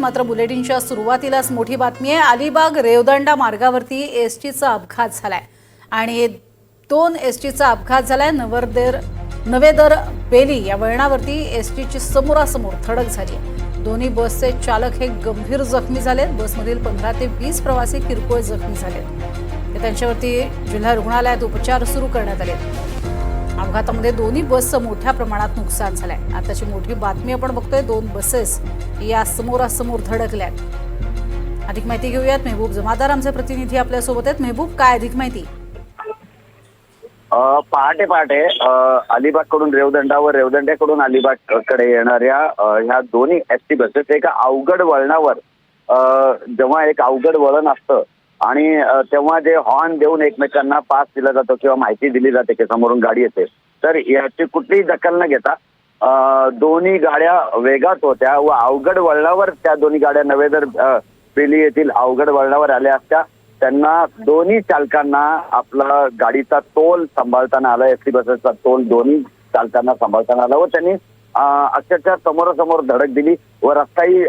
मात्र बुलेटिनच्या सुरुवातीलाच मोठी बातमी आहे. अलिबाग रेवदंडा मार्गावरती एस टीचा अपघात झालाय. आणि दोन एस टीचा अपघात झालाय. नवरदेर नवेदर बेली या वळणावरती एस टीची समोरासमोर धडक झाली आहे. दोन्ही बसचे चालक हे गंभीर जखमी झालेत बसमधील पंधरा ते वीस प्रवासी किरकोळ जखमी झालेत त्यांच्यावरती जिल्हा रुग्णालयात उपचार सुरू करण्यात आले अपघातामध्ये दोन्ही बसचं मोठ्या प्रमाणात नुकसान झालंय. आताची मोठी बातमी आपण बघतोय दोन बसेस या समोरासमोर धडकल्यात. अधिक माहिती घेऊयात. मेहबूब जमादार आमचे प्रतिनिधी आपल्यासोबत आहेत. मेहबूब काय अधिक माहिती? पहाटे पहाटे अलिबागकडून रेवदंडावर रेवदंड्याकडून अलिबागकडे येणाऱ्या ह्या दोन्ही एस टी बसेस एका अवघड वळणावर अ, जेव्हा एक अवघड वळण असतं आणि तेव्हा जे हॉर्न देऊन एकमेकांना पास दिला जातो किंवा माहिती दिली जाते की समोरून गाडी येते तर याची कुठलीही दखल न घेता दोन्ही गाड्या वेगात होत्या व अवघड वळणावर त्या दोन्ही गाड्या नव्हे तर पेली येथील अवघड वळणावर आल्या असत्या. त्यांना दोन्ही चालकांना आपला गाडीचा तोल सांभाळताना आला एस टी बसेसचा तोल दोन्ही चालकांना सांभाळताना आला व त्यांनी अक्षरशः समोरासमोर धडक दिली व रस्ताही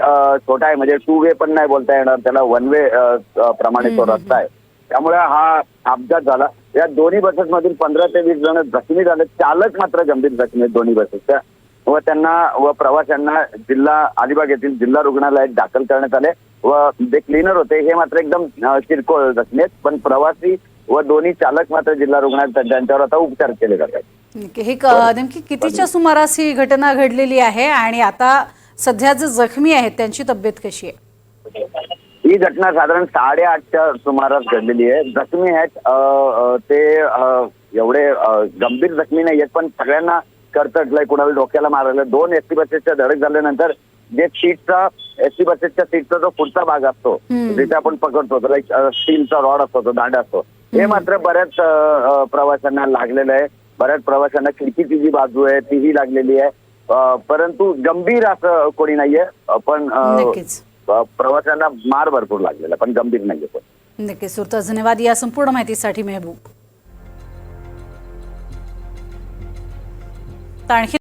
छोटा आहे. म्हणजे टू वे पण नाही बोलता येणार. त्याला वन वे प्रमाणे तो रस्ता आहे. त्यामुळे हा अपघात झाला. या दोन्ही बसेसमधील पंधरा ते वीस जण जखमी झाले. चालक मात्र गंभीर जखमी आहेत दोन्ही बसेसच्या. व त्यांना व प्रवाशांना जिल्हा अलिबाग येथील जिल्हा रुग्णालयात दाखल करण्यात आले. व जे क्लीनर होते हे मात्र एकदम किरकोळ जखमी आहेत. पण प्रवासी व दोन्ही चालक मात्र जिल्हा रुग्णालयात त्यांच्यावर आता उपचार केले जातात. हे क- नेमकी कितीच्या सुमारास ही घटना घडलेली आहे आणि आता सध्या जे जखमी आहेत त्यांची तब्येत कशी आहे? ही घटना साधारण साडेआठच्या सुमारास घडलेली आहे. जखमी आहेत ते एवढे गंभीर जखमी नाही आहेत पण सगळ्यांना करतटलंय कुणाला डोक्याला मारलं दोन एस टी बसेसच्या धडक झाल्यानंतर जे सीटचा एस टी बसेसच्या सीटचा जो पुढचा भाग असतो. जिथे आपण पकडतो लाईक स्टीलचा रॉड असतो तो दांडा असतो. हे मात्र बऱ्याच प्रवाशांना लागलेलं आहे. बऱ्याच प्रवाशांना खिडकीची जी बाजू आहे तीही लागलेली आहे. परंतु गंभीर असं कोणी नाहीये. पण प्रवाशांना मार भरपूर लागलेला पण गंभीर नाहीये पण नक्कीच. सुरता धन्यवाद. या संपूर्ण माहितीसाठी मेहबूब. आणखी